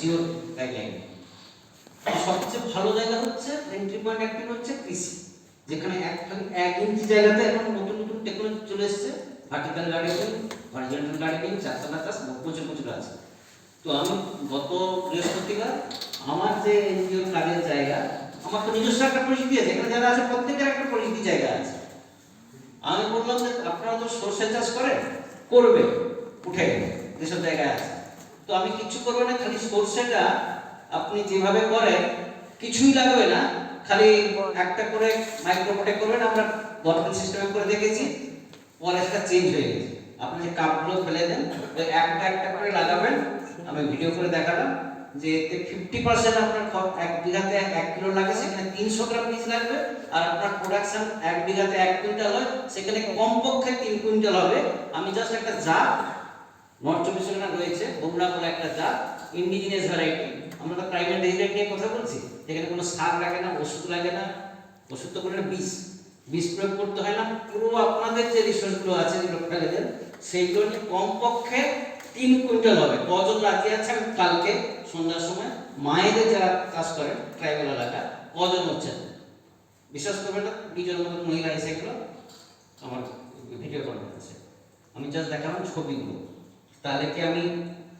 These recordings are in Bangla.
জিও গাইডলাইন সবচেয়ে ভালো জায়গা হচ্ছে এন্ট্রি পয়েন্ট অ্যাক্টিভ হচ্ছে কৃষি যেখানে এক ইঞ্চি জায়গাতে এখন নতুন নতুন টেকনোলজি চলে এসেছে। ভার্টিক্যাল গার্ডেনিং হরিজন্টাল গার্ডেনিং চারতলা চাষ প্রচুর প্রচুর আছে। তো আমি গত বৃহস্পতিবার আমার যে এনজিওর কাজের জায়গা, আমার তো নিজস্ব একটা পরিচিতি আছে। এখানে যারা আছে, প্রত্যেকের একটা পরিচিতি জায়গা আছে। আমি বললাম যে আপনারা তো সর্ষে চাষ করেন করবে উঠে যেসব জায়গায় আছে। তো আমি কিছু করব না, খালি সর্ষেটা আপনি যেভাবে করেন, কিছুই লাগবে না। খালি একটা করে মাইক্রোপোটে করবেন, আমরা বটল সিস্টেমে করে দেখেছি পরে সেটা চেঞ্জ হয়ে গেছে। আপনি যে কাপগুলো ফেলে দেন তো একটা একটা করে লাগাবেন। আমি ভিডিও করে দেখালাম যে এতে ফিফটি পার্সেন্ট আপনার এক বিঘাতে এক কিলো লাগে, সেখানে তিনশো গ্রাম বীজ লাগবে। আর আপনার প্রোডাকশন এক বিঘাতে এক কুইন্টাল হয়, সেখানে কমপক্ষে তিন কুইন্টাল হবে। আমি জাস্ট একটা জাত নর্থ চব্বিশ পরগনা রয়েছে বগুড়া বলে একটা জাত ইন্ডিজিনিয়াস ভ্যারাইটি আমরা তো প্রাইভেট রেজিডেন্ট নিয়ে কথা বলছি এখানে কোনো সার লাগে না, ওষুধ লাগে না, ওষুধ তো করে বিষ। বিষ প্রয়োগ করতে হয় না, পুরো আপনাদের যে রিসোর্সগুলো আছে ফেলে সেইগুলো নিয়ে কমপক্ষে তিন কুইন্টাল হবে। কজন রাজি আছে আমি কালকে, সন্ধ্যার সময়, মায়েদের যারা চাষ করেন ট্রাইবেল এলাকা, কজন হচ্ছেন বিশ্বাস করবেন না দুজন মতো মহিলা এসে গেলো আমার ভিডিও কল করেছে। আমি জাস্ট দেখালাম ছবিগুলো। তাহলে কি আমি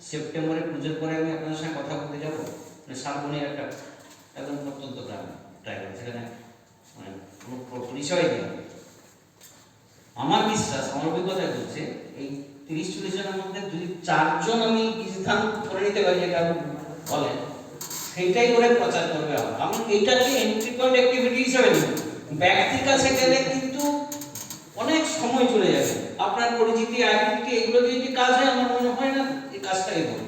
সেপ্টেম্বরে পুজোর পরে আমি আপনাদের সঙ্গে কথা বলতে যাব? মানে শালবনের একটা একদম প্রত্যন্ত গ্রাম ড্রাইভার সেখানে মানে কোনো পরিচয় নেই। আমার বিশ্বাস, আমার অভিজ্ঞতায় বলছে এই তিরিশ চল্লিশ জনের মধ্যে যদি চারজন আমি স্থান করে নিতে পারি, যেটা বলেন, সেইটাই করে প্রচার করবে আমার আমি এইটাকে এন্ট্রি পয়েন্ট অ্যাক্টিভিটি হিসাবে নেব ব্যক্তির কাছে গেলে কিন্তু অনেক সময় চলে যাবে আপনার পরিচিতি আইডেন্টিটি এগুলো দিয়ে যদি কাজ হয়? আমার মনে হয় না এই কাজটাই হবে।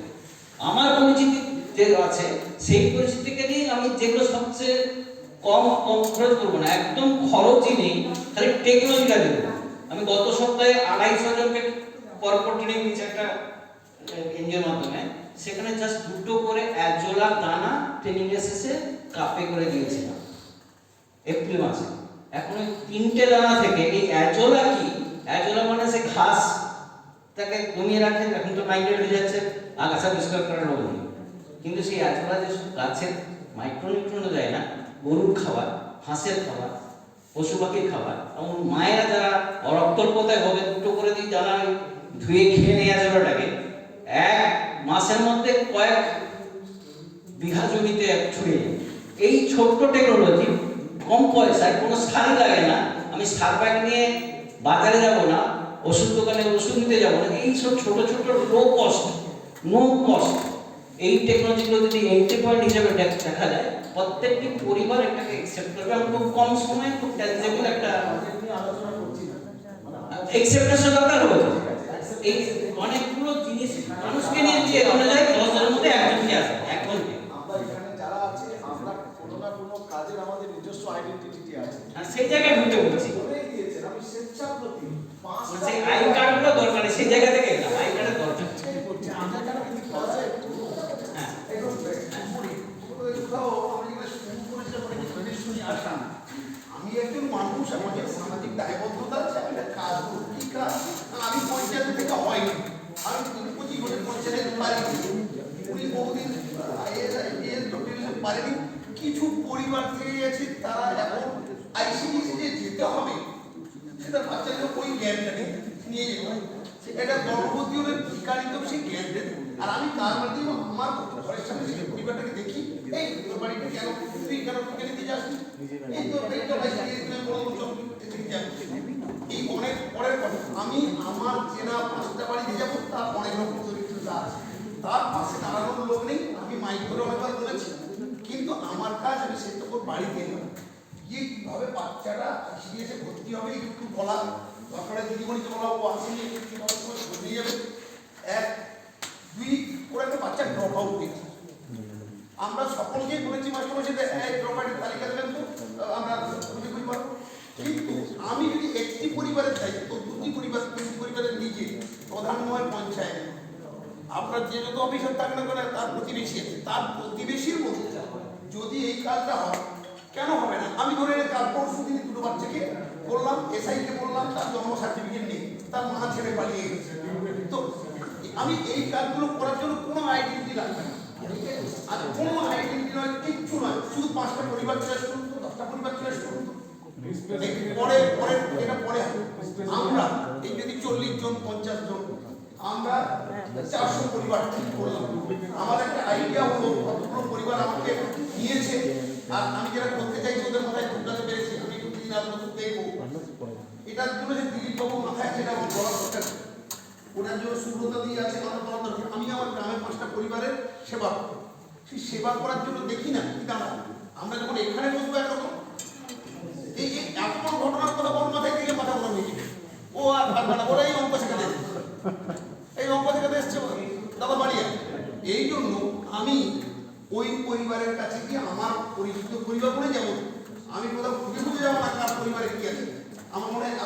আমার পরিচিতি যে আছে, সেই পরিচিতিকে নিয়ে আমি যেগুলো সবচেয়ে কম কম খরচ করব না, একদম খরচই নেই, খালি টেকনোলজিটা দেবো। আমি গত সপ্তাহে আড়াইশো জনকে পরপর ট্রেনিং দিয়েছি একটা এনজিওর মাধ্যমে। সেখানে জাস্ট দুটো করে একজোলা দানা ট্রেনিং শেষে কাপে করে দিয়েছিলাম। এপ্রিল মাসে। এখন তিনটে দানা থেকে এই অ্যাজোলা কি অ্যাজোলা মানে সে ঘাস তাকে কমিয়ে রাখে, এখন তো মাইগ্রেট হয়ে যাচ্ছে, আগাছা পরিষ্কার করার রোগ নেই। কিন্তু সেই অ্যাজোলা যে গাছের মাইক্রোনিউট্রন দেয় না, গরুর খাবার, হাঁসের খাবার, পশু পাখির খাবার, এবং মায়েরা যারা রক্তল্পতায় হবে, দুটো করে দানা ওই ধুয়ে খেয়ে নেওয়া যাবে এক মাসের মধ্যে কয়েক বিঘা জমিতে ছড়িয়ে এই ছোট্ট টেকনোলজি কম পয়সায়, কোনো সার লাগে না। আমি সার নিয়ে বাজারে যাব না ওষুধ দোকানে ওষুধ নিতে যাব না এই সব ছোট ছোট লো কস্ট নো কস্ট এই টেকনোলজিগুলো যদি এন্ট্রি পয়েন্ট হিসেবে দেখা যায় প্রত্যেকটি পরিবার এটাকে অ্যাকসেপ্ট করবে। এবং খুব কম সময়ে খুব ট্যাঞ্জেবল একটা এক্সেপ্টেশন দরকার হবে এই অনেকগুলো জিনিস মানুষকে নিয়ে দিয়ে এগোনো যায় দশ জনের মধ্যে একজনকে আসে একজনকে। আমরা এখানে যারা আছে আমরা কোনো না কোনো কাজের আমাদের নিজস্ব আইডেন্টিটি আছে। সেই জায়গায় ঢুকে বলছি আমি স্বেচ্ছাপ্রতি আই দরকার সেই জায়গা থেকে এলাম আই কার্ডের দরকার হ্যাঁ। কোথাও আমি শুরু শুনি একজন মানুষ আমাদের সামাজিক দায়বদ্ধতা আছে আমি একটা কাজ করব কি কাজ? আমি পঞ্চায়েত থেকে হয়নি। আমি পঁচিশ বছর পঞ্চায়েত পারিনি উনি বহুদিন পারেনি কিছু পরিবার থেকে গেছে তারা এখন আইসিডিসি যেতে হবে। সেটা বাচ্চাদের ওই জ্ঞানটাকে নিয়ে যেতে হবে। এটা গর্ভবতী হলে বিকারিত সেই জ্ঞান দেন আর আমি তার মাধ্যমে আমার ঘরের সামনে সেই পরিবারটাকে দেখি। এই, তোর বাড়িতে কেন তুই কেন ঢুকে নিতে যাস এই তো এই তো, ভাই এই তো চোখ দেখে যাস। এই অনেক পরের কথা। আমি আমার চেনা পাঁচটা বাড়ি দিয়ে যাব, তার অনেক রকম চরিত্রতা আছে। তার পাশে দাঁড়ানোর লোক নেই, আমি মাইক ধরে অনেকবার বলেছি। কিন্তু আমার কাজ আমি সেটুকু বাড়িতে এলাম গিয়ে কীভাবে বাচ্চাটা সিরিয়াসে ভর্তি হবে, একটু বলা। তারপরে দিদিমণিকে বলা ও আসেনি কীভাবে নিয়ে যাবে এক, দুই করে একটা বাচ্চা ড্রপ আউট দিচ্ছে আমরা সকলকে বলেছি মাস্টারমশাইদের এই ড্রপ আউটের তালিকা দেবেন তো আমরা খুঁজে পাবো কিন্তু আমি যদি একটি পরিবারের দায়িত্ব, দুটি পরিবার, তিনটি পরিবারের নিজে প্রধানময় পঞ্চায়েত, আপনার যে যত অফিসার থাকেন না কেন তার প্রতিবেশী আছে, তার প্রতিবেশীর মধ্যে যদি এই কাজটা হয়, কেন হবে না? কাল পরশু দিন দুটো বাচ্চাকে বললাম এসআইকে বললাম, তার জন্ম সার্টিফিকেট নেই, তার মা ছেড়ে পালিয়ে গেছে। তো আমি এই কাজগুলো করার জন্য কোনো আইডেন্টি লাগবে না। পাঁচটা পরিবার চয়েস করুন দশটা পরিবার চয়েস করুন পরে পরে, এটা পরে আমরা এই যদি চল্লিশ জন, পঞ্চাশ জন, আমরা চারশো পরিবার ঠিক করলাম। আমার একটা আইডিয়া হলো, কতগুলো পরিবার আমাকে নিয়েছে, আর আমি যেটা করতে চাইছি ওদের মাথায় ঢুকাতে পেরেছি আমি একটু দিন আর মতো দেখব এটার জন্য যে দিলীপ বাবু মাথায় আমার বলা দরকার ওনার জন্য সুব্রতা দিয়ে আছে আমার বলা দরকার আমি আমার গ্রামের পাঁচটা পরিবারের সেবা। সেই সেবা করার জন্য দেখি না, কি দাঁড়া আমরা যখন এখানে বসবো একরকম, এই এই এত ঘটনার কথা বড় মাথায় থেকে মাথা গরম হয়ে ও আর ভাববে না, ওরা এই অঙ্ক শেখাতে। এই অঙ্ক শেখাতে এসছে দাদা বাড়িয়া এই জন্য আমি ওই পরিবারের কাছে গিয়ে আমার পরিচিত পরিবার বলে যাব আমি কোথাও খুঁজে খুঁজে যাব না কার পরিবারে কি আছে আমার মনে হয়